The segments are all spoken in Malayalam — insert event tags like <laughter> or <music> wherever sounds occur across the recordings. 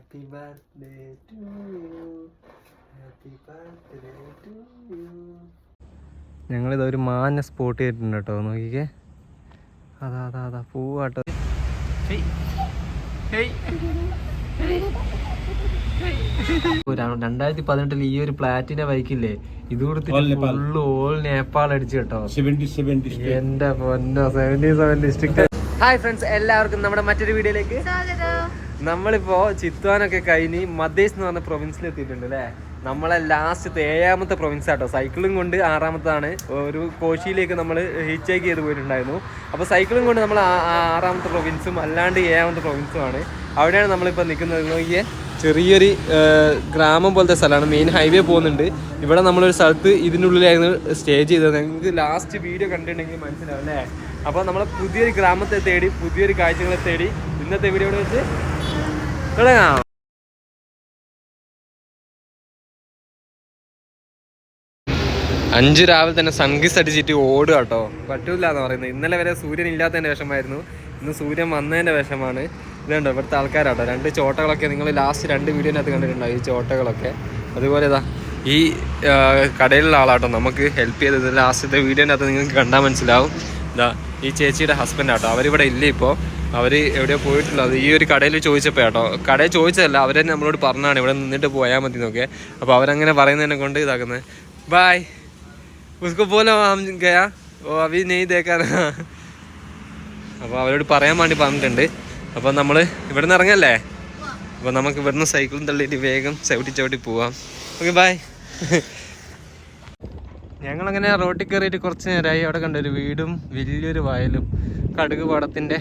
Happy birthday to you happy birthday to you ഞങ്ങളിത് ഒരു മാഞ്ഞ സ്പോട്ട് ചെയ്തിട്ടുണ്ട് കേട്ടോ നോക്കിക്കേ. അതാ അതാ അതാ പൂവാട്ടോ രണ്ടായിരത്തി പതിനെട്ടിൽ ഈ ഒരു പ്ലാറ്റിന ബൈക്കില്ലേ ഇത് കൊടുത്തിട്ട് ഫുള്ള് ഓൾ നേപ്പാൾ അടിച്ചു കേട്ടോ. 70 70 എന്റെ പൊന്നോ seventy seven district hi friends എല്ലാവർക്കും നമ്മുടെ മറ്റൊരു വീഡിയോയിലേക്ക് നമ്മളിപ്പോ ചിത്വാനൊക്കെ കഴിഞ്ഞ് മദേശ് എന്ന് പറഞ്ഞ പ്രൊവിൻസിൽ എത്തിയിട്ടുണ്ട് അല്ലേ നമ്മളെ ലാസ്റ്റത്തെ ഏഴാമത്തെ പ്രൊവിൻസ് ആട്ടോ. സൈക്കിളും കൊണ്ട് ആറാമത്താണ്. ഒരു കോശിയിലേക്ക് നമ്മൾ ഹീച്ചേക്ക് ചെയ്ത് പോയിട്ടുണ്ടായിരുന്നു. അപ്പോൾ സൈക്കിളും കൊണ്ട് നമ്മൾ ആറാമത്തെ പ്രൊവിൻസും അല്ലാണ്ട് ഏഴാമത്തെ പ്രൊവിൻസുമാണ് അവിടെയാണ് നമ്മളിപ്പോൾ നിൽക്കുന്നത്. നോക്കിയേ. ചെറിയൊരു ഗ്രാമം പോലത്തെ സ്ഥലമാണ്. മെയിൻ ഹൈവേ പോകുന്നുണ്ട്. ഇവിടെ നമ്മളൊരു സ്ഥലത്ത് ഇതിനുള്ളിലായിരുന്നു സ്റ്റേ ചെയ്തത്. നിങ്ങൾക്ക് ലാസ്റ്റ് വീഡിയോ കണ്ടിട്ടുണ്ടെങ്കിൽ മനസ്സിലാവും അല്ലേ അപ്പോൾ നമ്മൾ പുതിയൊരു ഗ്രാമത്തെ തേടി പുതിയൊരു കാഴ്ചകളെ തേടി ഇന്നത്തെ വീഡിയോ വെച്ച് തുടങ്ങാം. അഞ്ച് രാവിലെ തന്നെ സൺകിസ് അടിച്ചിട്ട് ഓടുക കേട്ടോ പറ്റൂല എന്ന് പറയുന്നത് ഇന്നലെ വരെ സൂര്യൻ ഇല്ലാത്തതിന്റെ വിഷമായിരുന്നു ഇന്ന് സൂര്യൻ വന്നതിന്റെ വിഷമാണ്. ഇതുണ്ടോ ഇവിടുത്തെ ആൾക്കാരാട്ടോ. രണ്ട് ചോട്ടകളൊക്കെ നിങ്ങൾ ലാസ്റ്റ് രണ്ട് വീഡിയോനകത്ത് കണ്ടിട്ടുണ്ടാവും ഈ ചോട്ടകളൊക്കെ. അതുപോലെ ഇതാ ഈ കടയിലുള്ള ആളാട്ടോ. നമുക്ക് ഹെൽപ്പ് ചെയ്തത് ലാസ്റ്റത്തെ വീഡിയോനകത്ത് നിങ്ങൾക്ക് കണ്ടാൽ മനസ്സിലാവും. ഇതാ ഈ ചേച്ചിയുടെ ഹസ്ബൻഡ് ആട്ടോ. അവരിവിടെ ഇല്ല ഇപ്പോൾ അവർ എവിടെ പോയിട്ടുള്ളത് ഈ ഒരു കടയിൽ ചോദിച്ചപ്പോൾ കേട്ടോ. കടയിൽ ചോദിച്ചതല്ല അവരെ നമ്മളോട് പറഞ്ഞാണ് ഇവിടെ നിന്നിട്ട് പോയാൽ മതി നോക്കേ അപ്പോൾ അവരങ്ങനെ പറയുന്നതിനെ കൊണ്ട് ഇതാക്കുന്നത് ബായ് ഉസ്കോ പോലെ ഗയാ? ഓ അവി നെയ് തേക്കാന അപ്പോൾ അവരോട് പറയാൻ വേണ്ടി പറഞ്ഞിട്ടുണ്ട്. അപ്പോൾ നമ്മൾ ഇവിടെ നിന്ന് ഇറങ്ങല്ലേ? അപ്പോൾ നമുക്ക് ഇവിടുന്ന് സൈക്കിളും തള്ളിയിട്ട് വേഗം ചവിട്ടി ചവിട്ടി പോവാം. ഓക്കെ ബായ് ഞങ്ങളങ്ങനെ റോട്ടിൽ കയറിയിട്ട് കുറച്ച് നേരമായി. അവിടെ കണ്ടൊരു വീടും വലിയൊരു വയലും കടുക് പടത്തിന്റെ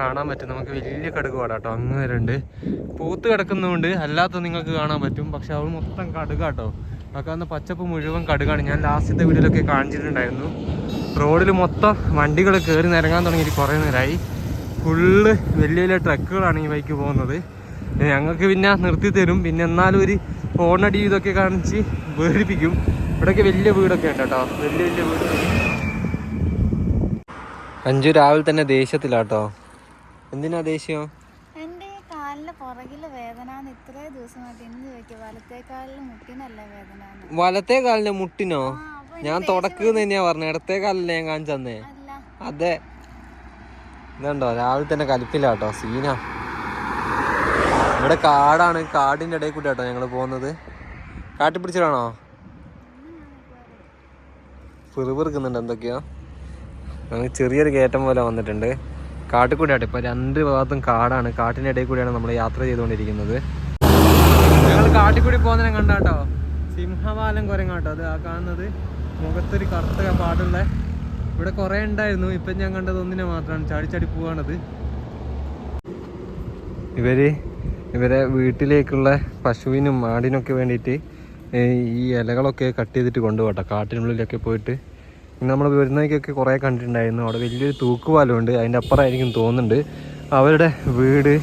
കാണാൻ പറ്റും. നമുക്ക് വലിയ കടുക് പാടം കേട്ടോ അങ്ങ് വരുന്നുണ്ട് പൂത്ത് കിടക്കുന്നതുകൊണ്ട് അല്ലാത്ത നിങ്ങൾക്ക് കാണാൻ പറ്റും. പക്ഷെ അവൾ മൊത്തം കടുകാട്ടോ. അതൊക്കെ അന്ന് പച്ചപ്പ് മുഴുവൻ കടുകാണ്. ഞാൻ ലാസ്റ്റത്തെ വീഡിയോയിലൊക്കെ കാണിച്ചിട്ടുണ്ടായിരുന്നു. റോഡിൽ മൊത്തം വണ്ടികൾ കയറി നിരങ്ങാൻ തുടങ്ങിയിട്ട് കുറേ നേരമായി. ഫുള്ള് വലിയ വലിയ ട്രക്കുകളാണ് ഈ ബൈക്ക് പോകുന്നത്. ഞങ്ങൾക്ക് പിന്നെ നിർത്തി തരും. പിന്നെ എന്നാലും ഒരു ഹോണടി ഇതൊക്കെ കാണിച്ച് വേടിപ്പിക്കും. ഇവിടെയൊക്കെ വലിയ വീടൊക്കെ ഉണ്ട് കേട്ടോ. വലിയ വലിയ വീട്. അഞ്ചു രാവിലെ തന്നെ ദേഷ്യത്തിലാട്ടോ. എന്തിനാ ദേഷ്യം? എന്റെ ഈ കാലിന്റെ പുറകിൽ വേദന ഇത്രേ ദിവസമായിട്ട് ഇന്ന് ചോദിക്കുക വലത്തെ കാലിലെ മുട്ടിനല്ല വേദന വലത്തെ കാലിന്റെ മുട്ടിനോ? ഞാൻ തുടക്കുന്ന തന്നെയാ പറഞ്ഞ ഇടത്തെ കാലല്ലേ ഞാൻ കാണിച്ചു തന്നേ അല്ല. അതെ. ഇതുണ്ടോ? രാവിലെ തന്നെ കലിപ്പില്ലാട്ടോ സീന. ഇവിടെ കാടാണ് കാടിന്റെ ഇടയിൽ കൂടി കേട്ടോ ഞങ്ങൾ പോകുന്നത്. കാട്ടി പിടിച്ചിട്ടാണോ? പിറുപിറുക്കുന്നുണ്ട് എന്തൊക്കെയോ. ഞങ്ങൾ ചെറിയൊരു കയറ്റം പോലെ വന്നിട്ടുണ്ട്. കാട്ടിക്കൂടിയാട്ടോ ഇപ്പൊ രണ്ട് ഭാഗത്തും കാടാണ്. കാട്ടിന്റെ ഇടയിൽ കൂടിയാണ് നമ്മൾ യാത്ര ചെയ്തുകൊണ്ടിരിക്കുന്നത്. ഞങ്ങൾ കാട്ടിക്കൂടി പോകുന്നതിനെ കണ്ടാട്ടോ. സിംഹവാലം കുരങ്ങാട്ടോ. അത് ആ കാണുന്നത് മുഖത്തൊരു കറുത്ത പാടുള്ള ഇവിടെ കുറെ ഉണ്ടായിരുന്നു. ഇപ്പൊ ഞാൻ കണ്ടത് ഒന്നിനെ മാത്രമാണ്. ചാടി ചാടി പോവാണത്. ഇവർ ഇവരെ വീട്ടിലേക്കുള്ള പശുവിനും ആടിനൊക്കെ വേണ്ടിയിട്ട് ഈ ഇലകളൊക്കെ കട്ട് ചെയ്തിട്ട് കൊണ്ടുപോകട്ടോ. കാട്ടിനുള്ളിലൊക്കെ പോയിട്ട് നമ്മൾ വരുന്നതൊക്കെ കുറേ കണ്ടിട്ടുണ്ടായിരുന്നു. അവിടെ വലിയൊരു തൂക്കുപാലമുണ്ട്. അതിന്റെ അപ്പുറമായിരിക്കും തോന്നുന്നുണ്ട്. അവരുടെ വീട്.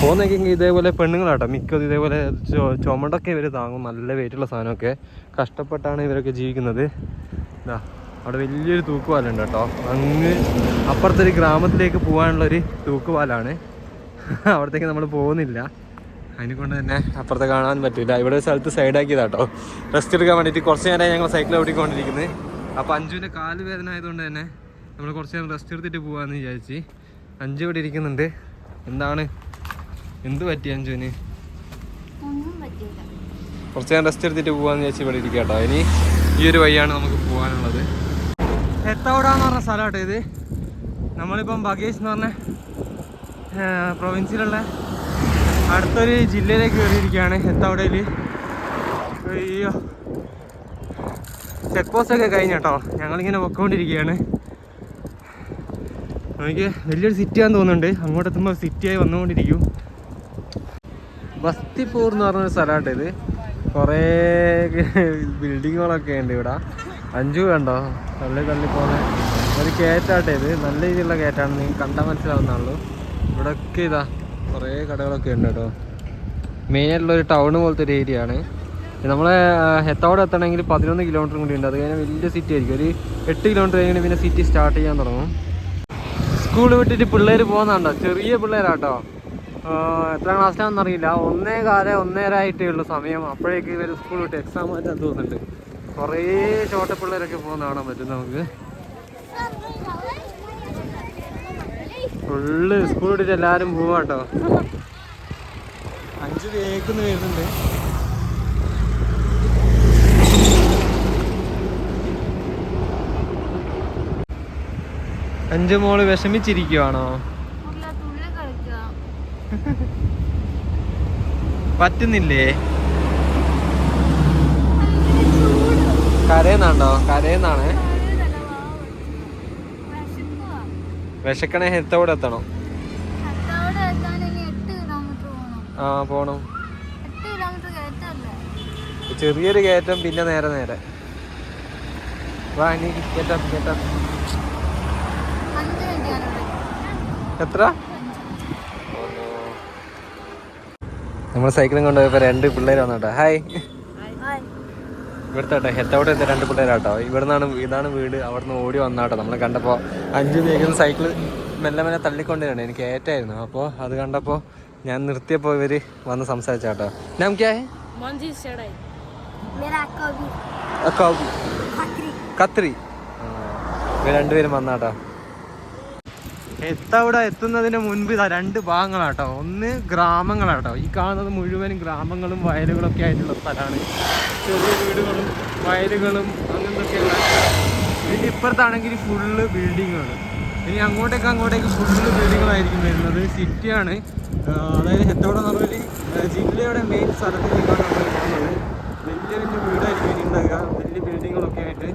പോകുന്നേക്കെങ്കിൽ ഇതേപോലെ പെണ്ണുങ്ങളാട്ടോ. മിക്കത് ഇതേപോലെ ചുമടൊക്കെ ഇവർ താങ്ങും. നല്ല വെയിറ്റുള്ള സാധനമൊക്കെ. കഷ്ടപ്പെട്ടാണ് ഇവരൊക്കെ ജീവിക്കുന്നത്. ഇതാ അവിടെ വലിയൊരു തൂക്കുപാലുണ്ട് കേട്ടോ. അങ്ങ് അപ്പുറത്തെ ഒരു ഗ്രാമത്തിലേക്ക് പോകാനുള്ളൊരു തൂക്കുപാലാണ്. അവിടത്തേക്ക് നമ്മൾ പോകുന്നില്ല. അതിനെ കൊണ്ട് തന്നെ അപ്പുറത്തെ കാണാൻ പറ്റില്ല ഇവിടെ സ്ഥലത്ത് സൈഡാക്കിയതാട്ടോ റെസ്റ്റ് എടുക്കാൻ വേണ്ടിയിട്ട് കുറച്ച് നേരമായി ഞങ്ങൾ സൈക്കിൾ ഓടിക്കൊണ്ടിരിക്കുന്നത് അപ്പോൾ അഞ്ചുവിന്റെ കാൽ വേദന ആയതുകൊണ്ട് തന്നെ നമ്മൾ കുറച്ച് നേരം റെസ്റ്റ് എടുത്തിട്ട് പോവാന്ന് വിചാരിച്ച് അഞ്ചു ഇവിടെ ഇരിക്കുന്നുണ്ട്. എന്താണ്? എന്ത് പറ്റി അഞ്ചുവിന് കുറച്ച് നേരം റെസ്റ്റ് എടുത്തിട്ട് പോവാന്ന് വിചാരിച്ച് ഇവിടെ ഇരിക്കുക കേട്ടോ ഇനി ഈ ഒരു വഴിയാണ് നമുക്ക് പോകാനുള്ളത് എത്തവിടാന്ന് പറഞ്ഞ സ്ഥലമാട്ടോ ഇത്. നമ്മളിപ്പം ബഗേഷ് എന്ന് പറഞ്ഞ പ്രൊവിൻസിലുള്ള അടുത്തൊരു ജില്ലയിലേക്ക് കയറിയിരിക്കുകയാണ് എത്തവടയിൽ അയ്യോ. ചെക്ക് പോസ്റ്റ് ഒക്കെ കഴിഞ്ഞ കേട്ടോ. ഞങ്ങളിങ്ങനെ പൊക്കോണ്ടിരിക്കുകയാണ്. എനിക്ക് വലിയൊരു സിറ്റിയാന്ന് തോന്നുന്നുണ്ട്. അങ്ങോട്ട് എത്തുമ്പോൾ സിറ്റിയായി വന്നുകൊണ്ടിരിക്കും. ബസ്തിപ്പൂർ എന്ന് പറഞ്ഞൊരു സ്ഥലമാട്ടോ ഇത് കുറേ ബിൽഡിങ്ങുകളൊക്കെ ഉണ്ട് ഇവിടെ. അഞ്ചു കണ്ടോ? തള്ളി തള്ളി പോണ ഒരു കയറ്റാട്ടെ ഇത്. നല്ല രീതിയിലുള്ള കയറ്റാണ് നിങ്ങൾക്ക് കണ്ടാൽ മനസ്സിലാവുന്നുള്ളൂ ഇവിടെ ഒക്കെ ഇതാ കുറേ കടകളൊക്കെ ഉണ്ട് കേട്ടോ. മെയിനായിട്ടുള്ള ഒരു ടൗൺ പോലത്തെ ഒരു ഏരിയ ആണ്. നമ്മളെ ഹെത്തോടെ എത്തണമെങ്കിൽ പതിനൊന്ന് കിലോമീറ്റർ കൂടി ഉണ്ട്. അത് കഴിഞ്ഞാൽ വലിയ സിറ്റി ആയിരിക്കും. ഒരു എട്ട് കിലോമീറ്റർ കഴിഞ്ഞാൽ പിന്നെ സിറ്റി സ്റ്റാർട്ട് ചെയ്യാൻ തുടങ്ങും. സ്കൂൾ വിട്ടിട്ട് പിള്ളേർ പോകുന്നുണ്ടോ ചെറിയ പിള്ളേരാട്ടോ. എത്ര ക്ലാസ്സിലാണെന്ന് അറിയില്ല. ഒന്നേ കാലം ഒന്നേര ആയിട്ടേ ഉള്ളൂ സമയം. അപ്പോഴേക്ക് ഇവർ സ്കൂൾ വിട്ട് എക്സാം മാറ്റാൻ തോന്നുന്നുണ്ട്. കുറേ ചോട്ട പിള്ളേരൊക്കെ പോകുന്ന കാണാൻ പറ്റും നമുക്ക്. ഫുള്ള് സ്കൂൾ വിട്ടിട്ട് എല്ലാവരും പോവാട്ടോ. അഞ്ച് വേക്കുന്ന വരുന്നുണ്ട്. അഞ്ചു മോൾ വിഷമിച്ചിരിക്കുവാണോ? പറ്റുന്നില്ലേ? കരയുന്നുണ്ടോ? കരയുന്നാണ്. വിശക്കണേ ഹെത്തോടെ എത്തണം. ആ പോണം. ചെറിയൊരു കയറ്റം പിന്നെ നേരെ നേരെ. വാ ഇനി കേട്ടോ കയറ്റം അഞ്ച് മിനിറ്റാണ് എത്ര? നമ്മൾ സൈക്കിളും കൊണ്ടുപോയപ്പോ രണ്ട് പിള്ളേർ വന്നോട്ടെ. ഹായ് ഇവിടുത്തെ കേട്ടോ ഹെത്തോട്ട് എത്തിയ രണ്ട് പിള്ളേരാട്ടോ. ഇവിടുന്നാണ് ഇതാണ് വീട്. അവിടുന്ന് ഓടി വന്നാട്ടോ. നമ്മൾ കണ്ടപ്പോൾ അഞ്ച് വേഗം സൈക്കിൾ മെല്ലെ മെല്ലെ തള്ളിക്കൊണ്ടിരുന്നു. എനിക്ക് ഏറ്റായിരുന്നു അപ്പോൾ അത് കണ്ടപ്പോൾ ഞാൻ നിർത്തിയപ്പോൾ ഇവർ വന്ന് സംസാരിച്ചാട്ടോ. നമുക്ക് കത്രി. ഇവർ രണ്ടുപേരും വന്നാട്ടോ. എത്തവിടെ എത്തുന്നതിന് മുൻപ് ഇതാ രണ്ട് ഭാഗങ്ങളാട്ടോ. ഒന്ന് ഗ്രാമങ്ങളാട്ടോ. ഈ കാണുന്നത് മുഴുവനും ഗ്രാമങ്ങളും വയലുകളും ഒക്കെ ആയിട്ടുള്ള സ്ഥലമാണ്. ചെറിയ വീടുകളും വയലുകളും അങ്ങനത്തൊക്കെയുള്ള ഇതിന്റെ ഇപ്പുറത്താണെങ്കിൽ ഫുള്ള് ബിൽഡിങ്ങുകൾ ഇനി അങ്ങോട്ടേക്ക് അങ്ങോട്ടേക്ക് ഫുള്ള് ബിൽഡിങ്ങുകളായിരിക്കും വരുന്നത്. സിറ്റിയാണ് അതായത് എന്ന് പറഞ്ഞാൽ ജില്ലയുടെ മെയിൻ സ്ഥലത്തേക്കാണ് നമ്മൾ വലിയ വലിയ വീടായിരിക്കും ഇനി ഉണ്ടാകുക വലിയ ബിൽഡിങ്ങുകളൊക്കെ ആയിട്ട്.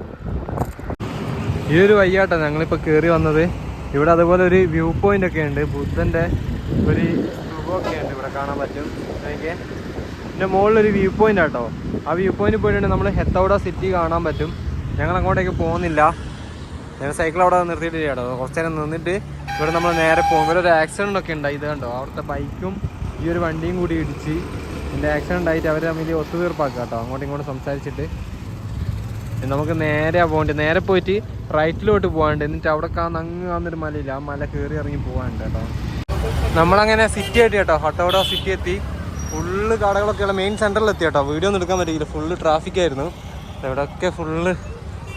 ഈ ഒരു വയ്യാട്ടോ ഞങ്ങളിപ്പോൾ കയറി വന്നത്. ഇവിടെ അതുപോലെ ഒരു വ്യൂ പോയിന്റ് ഒക്കെ ഉണ്ട്. ബുദ്ധന്റെ ഒരു ഒക്കെ ഉണ്ട് ഇവിടെ കാണാൻ പറ്റും. എനിക്ക് പിന്നെ മുകളിലൊരു വ്യൂ പോയിന്റ് ആട്ടോ. ആ വ്യൂ പോയിന്റ് പോയിട്ടുണ്ടെങ്കിൽ നമ്മൾ ഹെത്തൗഡ സിറ്റി കാണാൻ പറ്റും. ഞങ്ങൾ അങ്ങോട്ടേക്ക് പോകുന്നില്ല. ഞങ്ങൾ സൈക്കിൾ അവിടെ നിർത്തിയിട്ട് കേട്ടോ. കുറച്ച് നേരം നിന്നിട്ട് ഇവിടെ നമ്മൾ നേരെ പോകും. ഇവിടെ ഒരു ആക്സിഡന്റ് ഒക്കെ ഉണ്ടായി. ഇത് കണ്ടോ? അവിടുത്തെ ബൈക്കും ഈ ഒരു വണ്ടിയും കൂടി ഇടിച്ച്. ഇതിന്റെ ആക്സിഡന്റ് ആയിട്ട് അവർ തമ്മിൽ ഒത്തുതീർപ്പാക്കുക കേട്ടോ. അങ്ങോട്ടും ഇങ്ങോട്ടും സംസാരിച്ചിട്ട്. നമുക്ക് നേരെ പോകേണ്ടത് നേരെ പോയിട്ട് റൈറ്റിലോട്ട് പോകാണ്ട് എന്നിട്ട് അവിടെ കാണുന്ന കാണുന്നൊരു മലയില്ല ആ മല കയറി ഇറങ്ങി പോകാനുണ്ട് കേട്ടോ. നമ്മളങ്ങനെ സിറ്റി ആയിട്ട് കേട്ടോ ഹട്ടോട സിറ്റി എത്തി. ഫുള്ള് കടകളൊക്കെയുള്ള മെയിൻ സെന്ററിൽ എത്തി കേട്ടോ. വീഡിയോ ഒന്നും എടുക്കാൻ പറ്റിയില്ല ഫുള്ള് ട്രാഫിക് ആയിരുന്നു. ഇവിടെയൊക്കെ ഫുള്ള്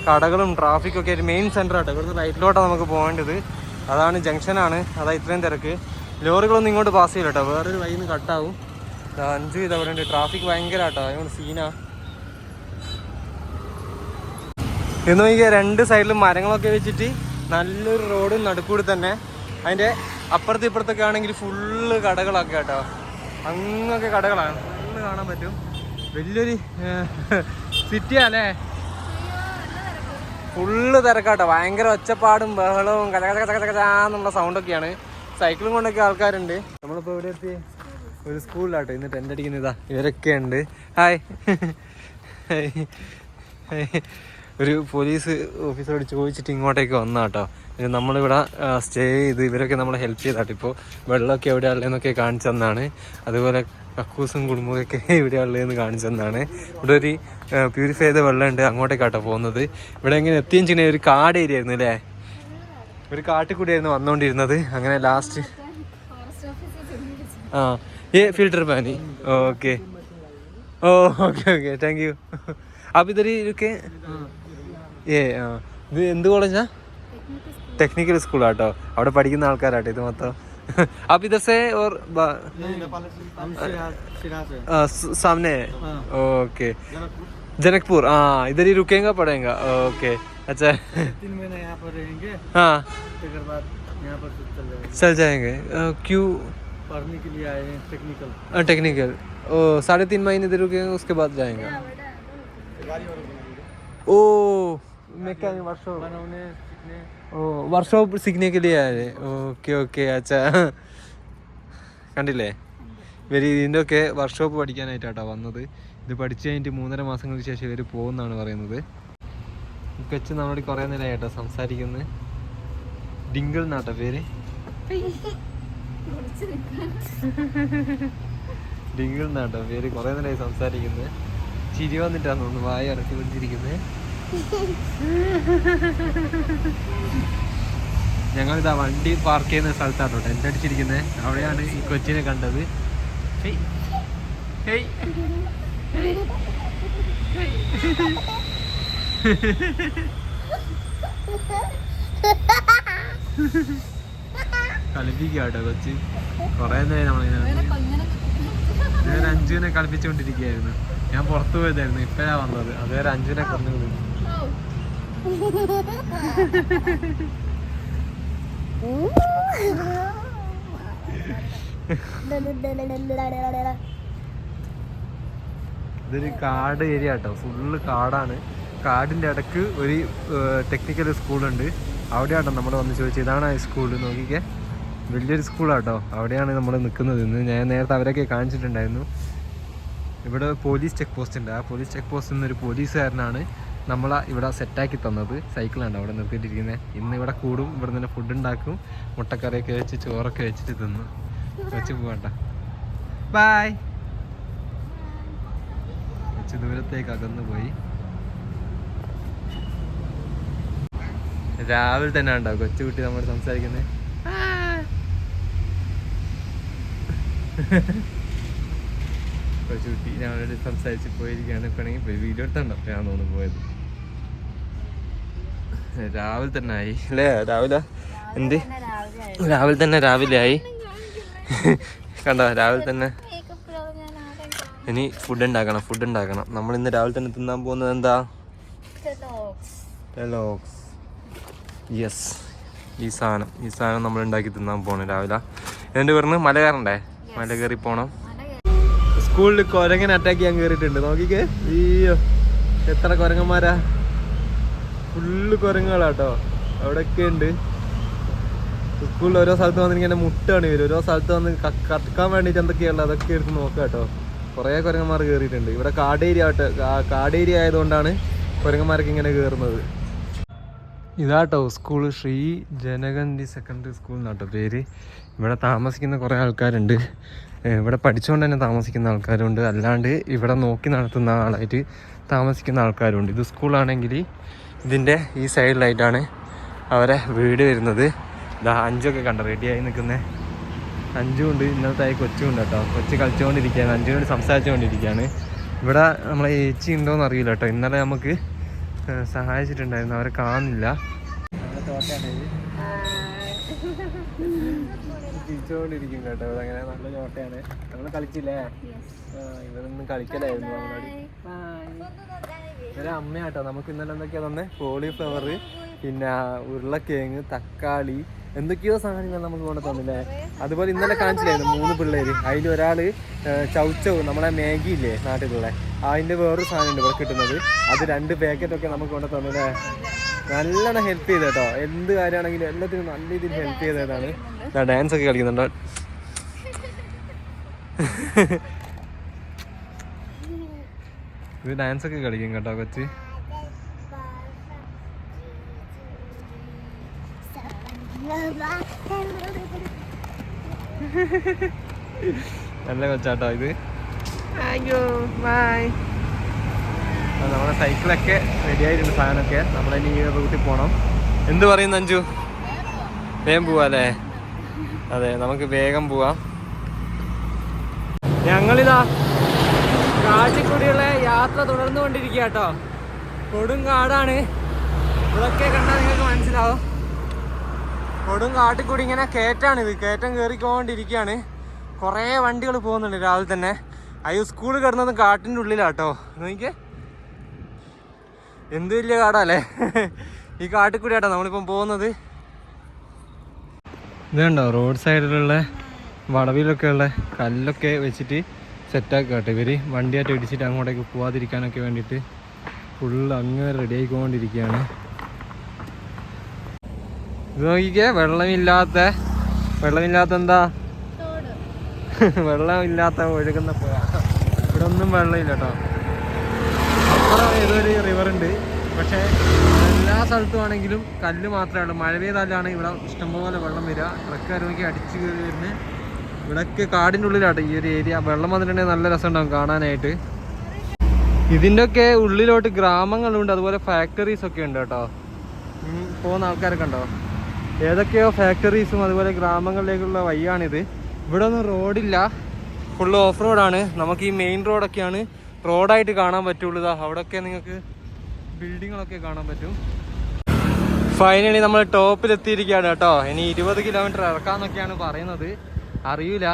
കടകളും ട്രാഫിക്കും ഒക്കെ ആയിട്ട് മെയിൻ സെന്റർ ആട്ടോ. ഇവിടുന്ന് റൈറ്റിലോട്ടാണ് നമുക്ക് പോകേണ്ടത്. അതാണ് ജംഗ്ഷനാണ് അതാ ഇത്രയും തിരക്ക്. ലോറികളൊന്നും ഇങ്ങോട്ട് പാസ് ചെയ്യില്ല കേട്ടോ. വേറൊരു വഴിയിൽ നിന്ന് കട്ടാവും അഞ്ചു ഇതവിടെ ഉണ്ട്. ട്രാഫിക് ഭയങ്കര കേട്ടോ അതുകൊണ്ട് സീനാ എന്ന് നോക്കിയാൽ രണ്ട് സൈഡിലും മരങ്ങളൊക്കെ വെച്ചിട്ട് നല്ലൊരു റോഡ് നടുക്കൂടി തന്നെ. അതിന്റെ അപ്പുറത്ത് ഇപ്പുറത്തൊക്കെ ആണെങ്കിൽ ഫുള്ള് കടകളൊക്കെ കേട്ടോ. അങ്ങൊക്കെ കടകളാണ്. ഫുള്ള് കാണാൻ പറ്റും. വലിയൊരു സിറ്റിയാണല്ലേ? ഫുള്ള് തിരക്കാട്ടോ. ഭയങ്കര ഒച്ചപ്പാടും ബഹളവും കചാന്നുള്ള സൗണ്ടൊക്കെയാണ് സൈക്കിളും കൊണ്ടൊക്കെ ആൾക്കാരുണ്ട്. നമ്മളിപ്പോൾ ഇവിടെ എത്തി. ഒരു സ്കൂളിലാട്ടോ. ഇന്ന് ടെന്റ് അടിക്കുന്നതാ. ഇവരൊക്കെ ഉണ്ട്. ഹായ് <laughs> ഒരു പോലീസ് ഓഫീസറോട് ചോദിച്ചിട്ട് ഇങ്ങോട്ടേക്ക് വന്നാട്ടോ കേട്ടോ നമ്മളിവിടെ സ്റ്റേ ചെയ്ത് ഇവരൊക്കെ നമ്മളെ ഹെൽപ്പ് ചെയ്താട്ടോ. ഇപ്പോൾ വെള്ളമൊക്കെ എവിടെ ഉള്ളതെന്നൊക്കെ കാണിച്ചു തന്നാണ്. അതുപോലെ കക്കൂസും കുടുംബമൊക്കെ ഇവിടെ <laughs> ഉള്ളതെന്ന് കാണിച്ചു തന്നാണ്. ഇവിടെ ഒരു പ്യൂരിഫൈ ചെയ്ത വെള്ളമുണ്ട്. അങ്ങോട്ടേക്കാട്ടോ പോകുന്നത്. ഇവിടെ എങ്ങനെ എത്തിയും ചെയ്യുന്ന ഒരു കാട് ഏരിയ ആയിരുന്നു അല്ലേ? ഒരു കാട്ടിൽ കൂടിയായിരുന്നു വന്നുകൊണ്ടിരുന്നത്. അങ്ങനെ ലാസ്റ്റ് ആ ഏ filter pani okay oh okay okay thank you അപ്പം ഇതൊരു ഇതൊക്കെ ഏ ആ ഇത് എന്ത് കോളേജാ ടെക്നിക്കൽ സ്കൂളാട്ടോ അവിടെ പഠിക്കുന്ന ആൾക്കാരാട്ടോ ഇത് മൊത്തം आप इधर से और बा- आ, स- सामने है ओके जनकपुर हाँ इधर ही रुकेगा पड़ेगा ओके अच्छा तीन महीने यहाँ पर रहेंगे हाँ फिर बाद यहाँ पर फिर चल जाएंगे चल जाएंगे आ, क्यों पढ़ने के लिए आए हैं टेक्निकल टेक्निकल ओ साढ़े तीन महीने इधर रुकेंगे उसके बाद जाएंगे ओ मैकेनिक वर्कशॉप बनाने सीखने ഓ വർക്ക്ഷോപ്പ് സിഗ്നെ के लिए आए ഓക്കെ ഓക്കെ അച്ഛാ കണ്ടില്ലേ ഇവർ ഇതിൻ്റെ ഒക്കെ വർക്ക്ഷോപ്പ് പഠിക്കാനായിട്ടാട്ടോ വന്നത് ഇത് പഠിച്ചു കഴിഞ്ഞിട്ട് മൂന്നര മാസങ്ങൾക്ക് ശേഷം ഇവർ പോകുന്നാണ് പറയുന്നത് കൊച്ചു നമ്മളോട് കുറേ നേരം കേട്ടോ സംസാരിക്കുന്നത് ഡിങ്കിൾ എന്നാട്ടോ പേര് ഡിങ്കിൾ എന്നാട്ടോ പേര് കുറേ നേരമായി സംസാരിക്കുന്നത് ചിരി വന്നിട്ടാന്ന് തോന്നുന്നു വായ ഇറക്കി പിടിച്ചിരിക്കുന്നത് ഞങ്ങൾ ഇതാ വണ്ടി പാർക്ക് ചെയ്യുന്ന സ്ഥലത്താണ് ടെന്റ് അടിച്ചിരിക്കുന്നത് അവിടെയാണ് ഈ കൊച്ചിനെ കണ്ടത്. കളിപ്പിക്കുക കേട്ടോ കൊച്ചി. കുറേ നേരം നമ്മളിങ്ങനെ ഞാൻ അഞ്ജുവിനെ കളിപ്പിച്ചുകൊണ്ടിരിക്കുകയായിരുന്നു. ഞാൻ പുറത്തു പോയതായിരുന്നു. ഇപ്പഴാ വന്നത്. അതുവരെ അഞ്ജുവിനെ കൊന്നു ഇതൊരു കാട് ഏരിയ കേട്ടോ. ഫുള്ള് കാടാണ്. കാടിന്റെ ഇടയ്ക്ക് ഒരു ടെക്നിക്കൽ സ്കൂളുണ്ട് അവിടെയാട്ടോ നമ്മൾ വന്ന് ചോദിച്ചത്. ഇതാണ് സ്കൂൾ നോക്കിക്കേ. വലിയൊരു സ്കൂളാട്ടോ അവിടെയാണ് നമ്മൾ നിൽക്കുന്നത് ഇന്ന് ഞാൻ നേരത്തെ അവരൊക്കെ കാണിച്ചിട്ടുണ്ടായിരുന്നു. ഇവിടെ പോലീസ് ചെക്ക് പോസ്റ്റ് ഉണ്ട്. ആ പോലീസ് ചെക്ക് പോസ്റ്റിൽ നിന്നൊരു പോലീസുകാരനാണ് നമ്മളെ ഇവിടെ സെറ്റാക്കി തന്നത്. സൈക്കിളാണ് അവിടെ നിർത്തിയിട്ടിരിക്കുന്നത് ഇന്ന് ഇവിടെ കൂടും. ഇവിടെ നിന്ന് ഫുഡ് ഉണ്ടാക്കും. മുട്ടക്കറിയൊക്കെ വെച്ച് ചോറൊക്കെ വെച്ചിട്ട് തിന്നു. വെച്ച് പോകട്ടെ ബായ് കുറച്ച് ദൂരത്തേക്ക് അകന്നു പോയി. രാവിലെ തന്നെ കൊച്ചു കുട്ടി നമ്മൾ സംസാരിക്കുന്നത് കൊച്ചുകുട്ടി ഞങ്ങളോട് സംസാരിച്ച് പോയിരിക്കുകയാണ്. വീഡിയോ എടുത്തുണ്ടോ ഞാൻ തോന്നുന്നു പോയത്. രാവിലെ തന്നെ ആയി. അല്ലേ? രാവിലെ എന്ത്? രാവിലെ തന്നെ രാവിലെ ആയി കണ്ടോ? രാവിലെ തന്നെ ഇനി ഫുഡ് ഉണ്ടാക്കണം ഫുഡ് ഉണ്ടാക്കണം. നമ്മൾ ഇന്ന് രാവിലെ തന്നെ തിന്നാൻ പോകുന്നത് എന്താ. ടെലോക്സ് യെസ് ഈ സാധനം ഈ സാധനം നമ്മൾ ഉണ്ടാക്കി തിന്നാൻ പോകണം രാവിലെ. എന്നിട്ട് പറഞ്ഞ് മല കയറണ്ടേ? മല കയറി പോണം. സ്കൂളിൽ കുരങ്ങനെ അറ്റാക്ക് ചെയ്യാൻ കയറിയിട്ടുണ്ട്. നോക്കിക്കേ. അയ്യോ എത്ര കുരങ്ങന്മാരാ? ഫുള്ള് കുരങ്ങുകളാട്ടോ. അവിടെയൊക്കെ ഉണ്ട് സ്കൂളിൽ ഓരോ സ്ഥലത്ത് വന്നിങ്ങനെ മുട്ടാണ് ഇവർ ഓരോ സ്ഥലത്ത് വന്ന് കത്തിക്കാൻ വേണ്ടിയിട്ട് എന്തൊക്കെയുള്ള അതൊക്കെ എടുത്ത് നോക്കാം കേട്ടോ കുറേ കുരങ്ങന്മാർ കയറിയിട്ടുണ്ട് ഇവിടെ കാടേരി ആട്ടെ കാടേരി ആയതുകൊണ്ടാണ് കുരങ്ങന്മാരൊക്കെ ഇങ്ങനെ കയറുന്നത് ഇതാട്ടോ school Shri Janagandhi secondary school എന്നാട്ടോ പേര്. ഇവിടെ താമസിക്കുന്ന കുറേ ആൾക്കാരുണ്ട്. ഇവിടെ പഠിച്ചുകൊണ്ട് തന്നെ താമസിക്കുന്ന ആൾക്കാരുണ്ട്. അല്ലാണ്ട് ഇവിടെ നോക്കി നടത്തുന്ന ആളായിട്ട് താമസിക്കുന്ന ആൾക്കാരുണ്ട്. ഇത് സ്കൂളാണെങ്കിൽ ഇതിന്റെ ഈ സൈഡിലായിട്ടാണ് അവരെ വീട് വരുന്നത്. ഇതാ അഞ്ചൊക്കെ കണ്ട റെഡിയായി നിൽക്കുന്നത് അഞ്ചും ഉണ്ട് ഇന്നലത്തെ ആയി കൊച്ചും ഉണ്ട് കേട്ടോ കൊച്ചു കളിച്ചുകൊണ്ടിരിക്കുകയാണ് അഞ്ചിനോട് സംസാരിച്ചുകൊണ്ടിരിക്കുകയാണ്. ഇവിടെ നമ്മളെ ഏച്ചി ഉണ്ടോയെന്ന് അറിയില്ല കേട്ടോ ഇന്നലെ നമുക്ക് സഹായിച്ചിട്ടുണ്ടായിരുന്നു അവരെ കാണുന്നില്ല. ചിരിച്ചോണ്ടിരിക്കും കേട്ടോ ഇവിടെ അങ്ങനെ നല്ല ചോട്ടയാണ് നമ്മൾ കളിച്ചില്ലേ? ഇവരൊന്നും കളിക്കലായിരുന്നു നമ്മളോട്. ഇവരെ അമ്മയാട്ടോ നമുക്ക് ഇന്നലെ എന്തൊക്കെയാ തന്നെ? കോളിഫ്ലവർ പിന്നെ ഉരുളക്കിഴങ്ങ് തക്കാളി എന്തൊക്കെയോ സാധനങ്ങൾ നമുക്ക് കൊണ്ട് തന്നില്ലേ? അതുപോലെ ഇന്നലെ കാണിച്ചില്ലായിരുന്നു മൂന്ന് പിള്ളേര്. അതിൽ ഒരാൾ നമ്മളെ മാഗി ഇല്ലേ നാട്ടിലുള്ള. അതിന്റെ വേറൊരു സാധനം ഉണ്ട് ഇവിടെ കിട്ടുന്നത്. അത് രണ്ട് പാക്കറ്റ് ഒക്കെ നമുക്ക് കൊണ്ട് തന്നില്ലേ? നല്ലോണം ഹെൽപ്പ് ചെയ്ത് കേട്ടോ എന്ത് കാര്യമാണെങ്കിലും എല്ലാത്തിനും നല്ല രീതിയിൽ ഹെൽപ്പ് ചെയ്തതാണ്. ഡാൻസ് ഒക്കെ കളിക്കുന്നുണ്ടോ. ഇത് ഡാൻസ് ഒക്കെ കളിക്കും കേട്ടോ കൊച്ചി. നല്ല കൊച്ചാട്ടോ ഇത്. ബൈ നമ്മുടെ സൈക്കിളൊക്കെ റെഡി ആയിട്ടുണ്ട് സാധനമൊക്കെ. നമ്മളിനി ഈ റൂട്ടിൽ പോകണം എന്ത് പറയുന്നു അഞ്ചു വേഗം പോവാ അല്ലേ? അതെ നമുക്ക് വേഗം പോവാം. ഞങ്ങളിതാ കാട്ടിക്കൂടിയുള്ള യാത്ര തുടർന്നു കൊണ്ടിരിക്കുക കേട്ടോ. കൊടും കാടാണ്. ഇതൊക്കെ കണ്ടാൽ നിങ്ങൾക്ക് മനസ്സിലാവും. കൊടും കാട്ടിക്കൂടി ഇങ്ങനെ കയറ്റാണ് ഇത്. കയറ്റം കയറിക്കൊണ്ടിരിക്കുകയാണ് കുറേ വണ്ടികൾ പോകുന്നുണ്ട് രാവിലെ തന്നെ. അയ്യോ സ്കൂൾ കിടന്നത് കാട്ടിന്റെ ഉള്ളിലാട്ടോ. നോക്കിക്കേ. എന്ത് വലിയ കാടല്ലേ? ഈ കാട്ടിൽ കൂടി ആട്ടോ നമ്മളിപ്പം പോകുന്നത്. ഇതുണ്ടോ റോഡ് സൈഡിലുള്ള വളവിലൊക്കെ ഉള്ള കല്ലൊക്കെ വെച്ചിട്ട് സെറ്റാക്കുക കേട്ടോ ഇവർ വണ്ടിയായിട്ട് ഇടിച്ചിട്ട് അങ്ങോട്ടേക്ക് പോവാതിരിക്കാനൊക്കെ വേണ്ടിയിട്ട് ഫുള്ള് അങ്ങ് റെഡി ആയിക്കൊണ്ടിരിക്കുകയാണ്. ഇത് നോക്കിക്കേ വെള്ളമില്ലാത്ത വെള്ളമില്ലാത്ത എന്താ? <laughs> വെള്ളമില്ലാത്ത ഒഴുകുന്ന പുഴ. ഇവിടെ ഒന്നും വെള്ളമില്ല കേട്ടോ. അപ്പുറം ഏതൊരു റിവറുണ്ട് ഉണ്ട്. പക്ഷേ എല്ലാ സ്ഥലത്തും ആണെങ്കിലും കല്ല് മാത്രമേ ഉള്ളൂ. മഴ പെയ്താലാണ് ഇവിടെ ഇഷ്ടംപോലെ വെള്ളം വരിക. ട്രക്ക് നോക്കി അടിച്ച് കയറി വരുന്നത്. ഇവിടെയൊക്കെ കാടിന്റെ ഉള്ളിലാട്ടോ ഈ ഒരു ഏരിയ. വെള്ളം വന്നിട്ടുണ്ടെങ്കിൽ നല്ല രസമുണ്ടാവും കാണാനായിട്ട്. ഇതിന്റെ ഒക്കെ ഉള്ളിലോട്ട് ഗ്രാമങ്ങളുണ്ട്. അതുപോലെ ഫാക്ടറീസ് ഒക്കെ ഉണ്ട് കേട്ടോ. പോകുന്ന ആൾക്കാരൊക്കെ ഉണ്ടോ? ഏതൊക്കെയോ ഫാക്ടറീസും അതുപോലെ ഗ്രാമങ്ങളിലേക്കുള്ള വഴിയാണിത്. ഇവിടെ ഒന്നും റോഡില്ല ഫുള്ള് ഓഫ് റോഡാണ് നമുക്ക് ഈ മെയിൻ റോഡൊക്കെയാണ് റോഡായിട്ട് കാണാൻ പറ്റുള്ളൂ. അവിടെയൊക്കെ നിങ്ങൾക്ക് ബിൽഡിങ്ങുകളൊക്കെ കാണാൻ പറ്റും. ഫൈനലി നമ്മൾ ടോപ്പിലെത്തിയിരിക്കുകയാണ് കേട്ടോ. ഇനി ഇരുപത് കിലോമീറ്റർ ഇറക്കാന്നൊക്കെയാണ് പറയുന്നത്. അറിയില്ല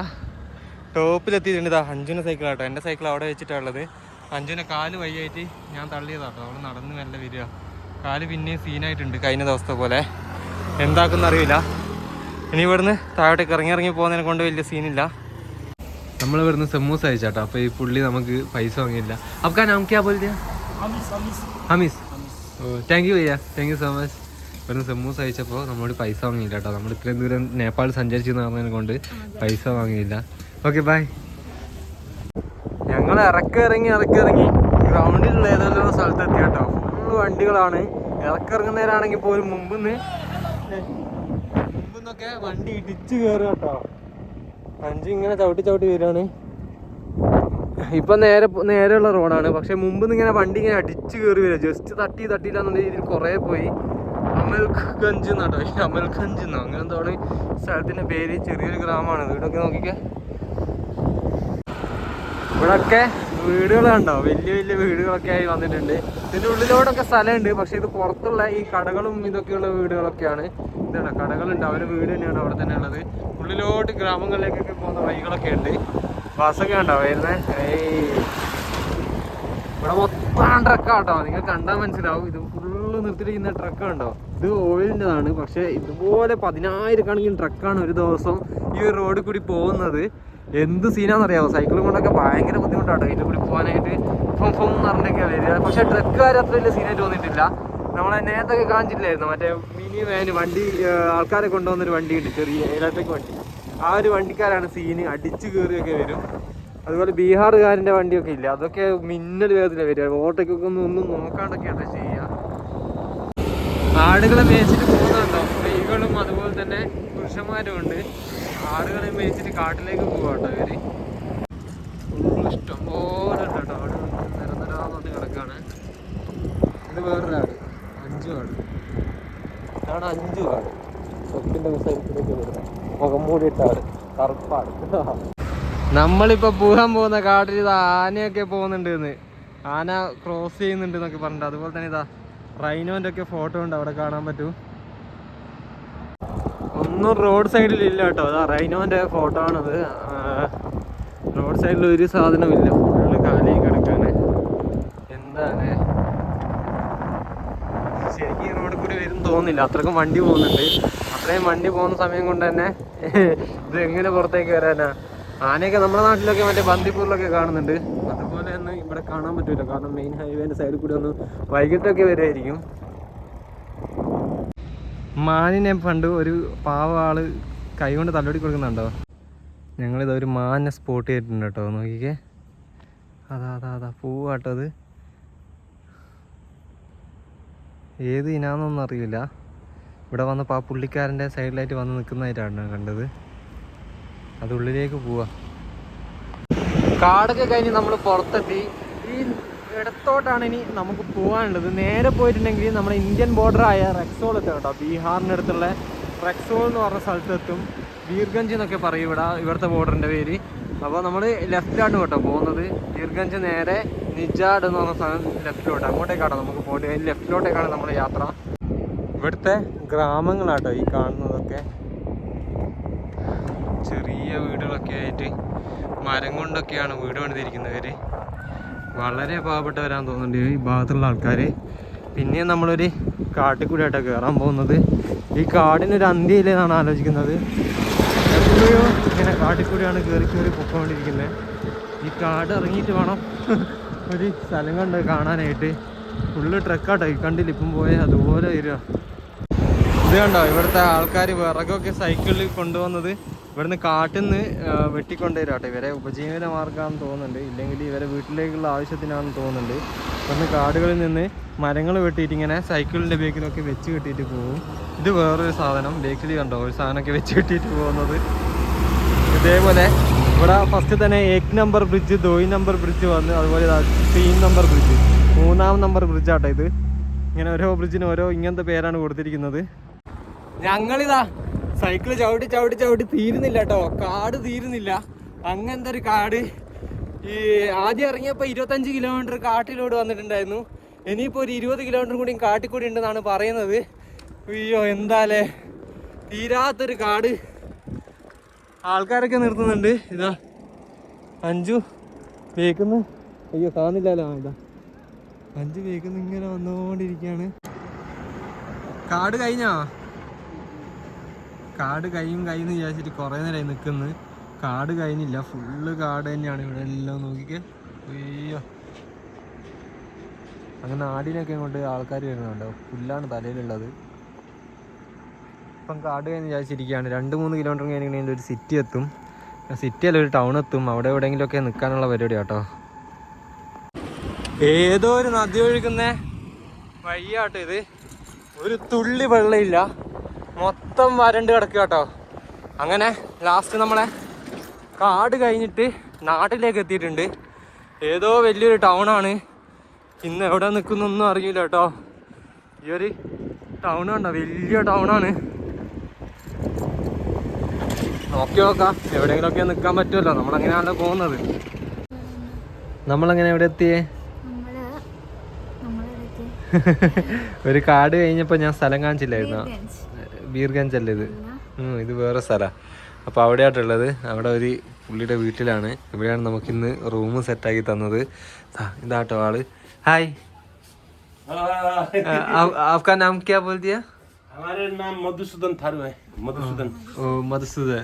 ടോപ്പിൽ എത്തിയിട്ടുണ്ട് ഇതാ അഞ്ചുവിന്റെ സൈക്കിൾ കേട്ടോ എന്റെ സൈക്കിൾ അവിടെ വെച്ചിട്ടുള്ളത് അഞ്ജുന കാൽ വയ്യായിട്ട് ഞാൻ തള്ളിയതാട്ടോ അവൾ നടന്ന് മെല്ലെ വരിക. കാൽ പിന്നെയും സീനായിട്ടുണ്ട് കഴിഞ്ഞ ദിവസത്തെ പോലെ. എന്താക്കുന്ന അറിയില്ല ഇനി ഇവിടുന്ന് താഴോട്ടേക്ക് ഇറങ്ങി ഇറങ്ങി പോകുന്നതിനെ കൊണ്ട് വലിയ സീനില്ല. നമ്മൾ ഇവിടുന്ന് സമൂസ അയച്ചാട്ടോ. അപ്പോൾ ഈ പുള്ളി നമുക്ക് പൈസ വാങ്ങിയില്ല. അപ്പൊ നമുക്ക് ദിയാ ഹമീസ് ഓ താങ്ക് യു ഭയ്യ താങ്ക് യു സോ മച്ച് ഇവിടുന്ന് സമൂസ അയച്ചപ്പോൾ നമ്മളോട് പൈസ വാങ്ങിയില്ല കേട്ടോ നമ്മൾ ഇത്രയും ദൂരം നേപ്പാൾ സഞ്ചരിച്ചു നടന്നതിനെ കൊണ്ട് പൈസ വാങ്ങിയില്ല. Okay bye. ഞങ്ങൾ ഇറക്കിറങ്ങി ഇറക്കിറങ്ങി ഗ്രൗണ്ടിലുള്ള ഏതെല്ലാം സ്ഥലത്ത് എത്തി കേട്ടോ ഫുള്ള് വണ്ടികളാണ്. ഇറക്കിറങ്ങുന്നവരാണെങ്കിൽ പോലും മുമ്പിന്ന് മുമ്പിന്നൊക്കെ വണ്ടി ഇടിച്ച് കയറുക കേട്ടോ അഞ്ച് ഇങ്ങനെ ചവിട്ടി ചവിട്ടി വരികയാണ്. ഇപ്പൊ നേരെ നേരെയുള്ള റോഡാണ്. പക്ഷെ മുമ്പ് ഇങ്ങനെ വണ്ടി ഇങ്ങനെ അടിച്ച് കയറി വരിക. ജസ്റ്റ് തട്ടി തട്ടിയില്ല എന്നുള്ള രീതിയിൽ കുറെ പോയി. അമൽഗഞ്ച് എന്നാട്ടോ. ഈ അമൽഖഞ്ച് എന്നോ. അങ്ങനെ എന്താണ് സ്ഥലത്തിന്റെ പേര്? ചെറിയൊരു ഗ്രാമമാണ്. വീടൊക്കെ നോക്കിക്കേ. ഇവിടൊക്കെ വീടുകളുണ്ടോ വലിയ വലിയ വീടുകളൊക്കെ ആയി വന്നിട്ടുണ്ട്. ഇതിന്റെ ഉള്ളിലോടൊക്കെ സ്ഥലമുണ്ട്. പക്ഷെ ഇത് പുറത്തുള്ള ഈ കടകളും ഇതൊക്കെയുള്ള വീടുകളൊക്കെയാണ്. ഇതാണ് കടകളുണ്ട്. അവരുടെ വീട് തന്നെയാണ് അവിടെ തന്നെ ഉള്ളത്. ഉള്ളിലോട്ട് ഗ്രാമങ്ങളിലേക്കൊക്കെ പോകുന്ന വഴികളൊക്കെ ഉണ്ട്. ബസ്സൊക്കെ ഉണ്ടോ വരുന്നേ? ഇവിടെ മൊത്തം ട്രക്കാട്ടോ. നിങ്ങൾ കണ്ടാൽ മനസ്സിലാവും. ഇത് ഫുള്ള് നിർത്തിയിരിക്കുന്ന ട്രക്ക് ഉണ്ടോ ഇത് ഓയിലിന്റെതാണ് പക്ഷേ ഇതുപോലെ പതിനായിരക്കണക്കിന് ട്രക്കാണ് ഒരു ദിവസം ഈ ഒരു റോഡിൽ കൂടി പോകുന്നത്. എന്ത് സീനാണെന്നറിയാമോ സൈക്കിളും കൊണ്ടൊക്കെ ഭയങ്കര ബുദ്ധിമുട്ടാട്ടോ ഇതിൽ കൂടി പോകാനായിട്ട്. ഫം ഫം എന്ന് പറഞ്ഞൊക്കെ വരിക. പക്ഷേ ട്രക്കുകാർ അത്ര വലിയ സീനായിട്ട് തോന്നിയിട്ടില്ല നമ്മളെ നേരത്തൊക്കെ കാണിച്ചിട്ടില്ലായിരുന്നു. മറ്റേ മിനി വാന് വണ്ടി ആൾക്കാരെ ആൾക്കാരെ കൊണ്ടുവന്നൊരു വണ്ടിയുണ്ട് ചെറിയ ഇലക്ട്രിക് വണ്ടി. ആ ഒരു വണ്ടിക്കാരാണ് സീന് അടിച്ചു കയറിയൊക്കെ വരും. അതുപോലെ ബീഹാറുകാരന്റെ വണ്ടിയൊക്കെ ഇല്ല. അതൊക്കെ മിന്നൽ വേഗത്തിലാണ് വരിക. ഓട്ടയ്ക്കൊക്കെ ഒന്നും ഒന്നും നോക്കാണ്ടൊക്കെയാണ്. ചെയ്യുക ആടുകളെ മേച്ചിട്ട് പോകുന്നുണ്ടോ? സ്ത്രീകളും അതുപോലെ തന്നെ പുരുഷന്മാരും ഉണ്ട്. ആടുകളെ മേച്ചിട്ട് കാട്ടിലേക്ക് പോവാട്ടോ ഇവർ. ഇഷ്ടം പോലെ ഉണ്ട് കേട്ടോ. ആട് നിരന്തരാന്ന് കിടക്കാണ്. ഇത് വേറൊരാട് അഞ്ചു ആട്. ഇതാണ് അഞ്ചു ആട്. സ്വത്തിന്റെ സൈക്കിലേക്ക് വരുന്നത്. മുഖം മൂടിയിട്ട ആട്. കറുപ്പാട്. <laughs> നമ്മളിപ്പോ പോകാൻ പോകുന്ന കാട്ടിൽ ഇത് ആനയൊക്കെ പോകുന്നുണ്ട് ആന ക്രോസ് ചെയ്യുന്നുണ്ട് എന്നൊക്കെ പറഞ്ഞിട്ട്. അതുപോലെ തന്നെ ഇതാ റൈനോന്റെ ഒക്കെ ഫോട്ടോ ഉണ്ട് അവിടെ കാണാൻ പറ്റൂ. ഒന്നും റോഡ് സൈഡിൽ ഇല്ല കേട്ടോ. അതാ റൈനോന്റെ ഫോട്ടോ ആണത്. റോഡ് സൈഡിൽ ഒരു സാധനമില്ല ഫുള്ള് കാലി കിടക്കാണ്. എന്താണ്? ശരിക്കും ഈ റോഡിൽ കൂടി വരും തോന്നില്ല അത്രക്കും വണ്ടി പോകുന്നുണ്ട്. അത്രയും വണ്ടി പോകുന്ന സമയം കൊണ്ട് തന്നെ ഇത് എങ്ങനെ പുറത്തേക്ക് വരാനാ? ആനയൊക്കെ നമ്മുടെ നാട്ടിലൊക്കെ മറ്റേ ബന്ദിപ്പൂരിലൊക്കെ കാണുന്നുണ്ട്. ഇവിടെ കാണാൻ പറ്റൂല. കാരണം മെയിൻ ഹൈവേന്റെ സൈഡിൽ കൂടി ഒന്ന് വൈകിട്ടൊക്കെ വരുമായിരിക്കും മാനിനെ പണ്ട് ഒരു പാവ ആൾ കൈ കൊണ്ട് തലോടി കൊടുക്കുന്നുണ്ടോ? ഞങ്ങളിത് ഒരു മാനിനെ സ്പോട്ട് ചെയ്തിട്ടുണ്ട് കേട്ടോ. നോക്കിക്കേ. അതാ അതാ അതാ. പൂവാട്ടോ അത്. ഏത് ഇനാന്നൊന്നും അറിയില്ല. ഇവിടെ വന്നപ്പോൾ ആ പുള്ളിക്കാരന്റെ സൈഡിലായിട്ട് വന്ന് നിൽക്കുന്നതായിട്ടാണ് കണ്ടത്. അത് ഉള്ളിലേക്ക് പോവാ. കാടൊക്കെ കഴിഞ്ഞ് നമ്മൾ പുറത്തെത്തി. ഈ ഇടത്തോട്ടാണ് ഇനി നമുക്ക് പോകാനുള്ളത്. നേരെ പോയിട്ടുണ്ടെങ്കിൽ നമ്മുടെ ഇന്ത്യൻ ബോർഡർ ആയ റെക്സോൾ എത്തും കേട്ടോ. ബീഹാറിന്റെ അടുത്തുള്ള റെക്സോൾ എന്ന് പറഞ്ഞ സ്ഥലത്തെത്തും. വീർഗഞ്ച് എന്നൊക്കെ പറയും ഇവിടെ ഇവിടുത്തെ ബോർഡറിന്റെ പേര്. അപ്പോൾ നമ്മൾ ലെഫ്റ്റിലാണ് കേട്ടോ പോകുന്നത്. വീർഗഞ്ച് നേരെ നിജാഡ് എന്ന് പറഞ്ഞ സ്ഥലം ലെഫ്റ്റിലോട്ട് അങ്ങോട്ടേക്കാണ് നമുക്ക് പോകേണ്ടത്. ലെഫ്റ്റിലോട്ടേക്കാണ് നമ്മുടെ യാത്ര. ഇവിടുത്തെ ഗ്രാമങ്ങളാട്ടോ ഈ കാണുന്നതൊക്കെ. ചെറിയ വീടുകളൊക്കെ ആയിട്ട് മരം കൊണ്ടൊക്കെയാണ് വീട് പണിതിരിക്കുന്നവർ വളരെ പാവപ്പെട്ടവരാന്ന് തോന്നുന്നുണ്ട് ഈ ഭാഗത്തുള്ള ആൾക്കാർ പിന്നെ നമ്മളൊരു കാട്ടിൽ കൂടി ആയിട്ടാണ് കയറാൻ പോകുന്നത്. ഈ കാടിനൊരു അന്ത്യയില്ലെന്നാണ് ആലോചിക്കുന്നത്. എപ്പോഴും ഇങ്ങനെ കാട്ടിൽ കൂടിയാണ് കയറി കയറി പൊക്കോണ്ടിരിക്കുന്നത് ഈ കാട് ഇറങ്ങിയിട്ട് വേണം ഒരു സ്ഥലം കണ്ട് കാണാനായിട്ട്. ഫുള്ള് ട്രക്കാട്ടോ ഈ കണ്ടിൽ ഇപ്പം പോയ അതുപോലെ വരിക. ഇത് കണ്ടോ ഇവിടുത്തെ ആൾക്കാർ വിറകൊക്കെ സൈക്കിളിൽ കൊണ്ടുവന്നത്. ഇവിടുന്ന് കാട്ടിൽ നിന്ന് വെട്ടിക്കൊണ്ടുവരാട്ടോ. ഇവരെ ഉപജീവന മാർഗമാണെന്ന് തോന്നുന്നുണ്ട്. ഇല്ലെങ്കിൽ ഇവരെ വീട്ടിലേക്കുള്ള ആവശ്യത്തിനാണെന്ന് തോന്നുന്നുണ്ട്. ഇവിടുന്ന് കാടുകളിൽ നിന്ന് മരങ്ങൾ വെട്ടിയിട്ട് ഇങ്ങനെ സൈക്കിളിന്റെ ബേക്കിലൊക്കെ വെച്ച് കെട്ടിയിട്ട് പോകും ഇത് വേറൊരു സാധനം. ബേക്കിൽ കണ്ടോ? ഒരു സാധനമൊക്കെ വെച്ച് കെട്ടിയിട്ട് പോകുന്നത്. ഇതേപോലെ ഇവിടെ ഫസ്റ്റ് തന്നെ ഏക് നമ്പർ ബ്രിഡ്ജ് ദോയി നമ്പർ ബ്രിഡ്ജ് വന്ന് അതുപോലെ തീൻ നമ്പർ ബ്രിഡ്ജ് മൂന്നാം നമ്പർ ബ്രിഡ്ജാട്ടോ ഇത്. ഇങ്ങനെ ഓരോ ബ്രിഡ്ജിന് ഓരോ ഇങ്ങനത്തെ പേരാണ് കൊടുത്തിരിക്കുന്നത്. ഞങ്ങളിതാ സൈക്കിൾ ചവിട്ടി ചവിട്ടി ചവിട്ടി തീരുന്നില്ല കേട്ടോ. കാട് തീരുന്നില്ല. അങ്ങനത്തെ ഒരു കാട്. ഈ ആദ്യം ഇറങ്ങിയപ്പോൾ ഇരുപത്തഞ്ച് കിലോമീറ്റർ കാട്ടിലൂടെ വന്നിട്ടുണ്ടായിരുന്നു. ഇനിയിപ്പോൾ ഒരു ഇരുപത് കിലോമീറ്റർ കൂടി കാട്ടിൽ കൂടി ഉണ്ടെന്നാണ് പറയുന്നത്. അയ്യോ എന്താലേ? തീരാത്തൊരു കാട്. ആൾക്കാരൊക്കെ നിർത്തുന്നുണ്ട്. ഇതാ അഞ്ചു വേക്കുന്നു അയ്യോ കാണുന്നില്ലല്ലോ. ഇതാ അഞ്ചു വേക്കുന്നു ഇങ്ങനെ വന്നുകൊണ്ടിരിക്കുകയാണ്. കാട് കഴിഞ്ഞോ? കാട് കഴിയും കഴിയുന്ന വിചാരിച്ചിട്ട് കുറേ നേരമായി നിൽക്കുന്നു. കാട് കഴിഞ്ഞില്ല. ഫുള്ള് കാട് തന്നെയാണ് ഇവിടെ എല്ലാം നോക്കിക്കേ. അങ്ങനെ ആടിനൊക്കെ കൊണ്ട് ആൾക്കാർ വരുന്നുണ്ടോ. പുല്ലാണ് തലയിലുള്ളത്. ഇപ്പം കാട് കഴിഞ്ഞ് വിചാരിച്ചിരിക്കുകയാണ്. രണ്ട് മൂന്ന് കിലോമീറ്റർ കഴിഞ്ഞിട്ടുണ്ടെങ്കിൽ ഒരു സിറ്റി എത്തും. സിറ്റി അല്ല ഒരു ടൗൺ എത്തും. അവിടെ എവിടെയെങ്കിലുമൊക്കെ നിൽക്കാനുള്ള പരിപാടി കേട്ടോ ഏതോ ഒരു നദി ഒഴുകുന്ന വഴിയാട്ടോ ഇത്. ഒരു തുള്ളി വെള്ളമില്ല. മൊത്തം വരണ്ട് കിടക്കുക കേട്ടോ. അങ്ങനെ ലാസ്റ്റ് നമ്മളെ കാട് കഴിഞ്ഞിട്ട് നാട്ടിലേക്ക് എത്തിയിട്ടുണ്ട്. ഏതോ വലിയൊരു ടൗണാണ് ഇന്ന് എവിടെ നിൽക്കുന്നൊന്നും അറിയില്ല കേട്ടോ. ഈ ഒരു ടൗൺ കണ്ടോ? വലിയ ടൗണാണ് നോക്കി നോക്കാം. എവിടെയെങ്കിലുമൊക്കെ നിൽക്കാൻ പറ്റുമല്ലോ. നമ്മളങ്ങനെയാണല്ലോ പോകുന്നത്. നമ്മളങ്ങനെ എവിടെ എത്തിയേ? <laughs> ഒരു കാട് കഴിഞ്ഞപ്പോൾ ഞാൻ സ്ഥലം കാണിച്ചില്ലായിരുന്നു? ബീർഗഞ്ച് അല്ലേ ഇത് അല്ല. ഉം, ഇത് വേറെ സ്ഥലമാണ് അപ്പോൾ അവിടെയായിട്ടുള്ളത് അവിടെ ഒരു പുള്ളിയുടെ വീട്ടിലാണ് ഇവിടെയാണ് നമുക്കിന്ന് റൂം സെറ്റാക്കി തന്നത് ദാ, ഇതാട്ടോ ആള് ഹായ് आपका नाम क्या बोल दिया हमारे नाम मधुसूदन थारू है मधुसूदन ഓ മധുസൂദൻ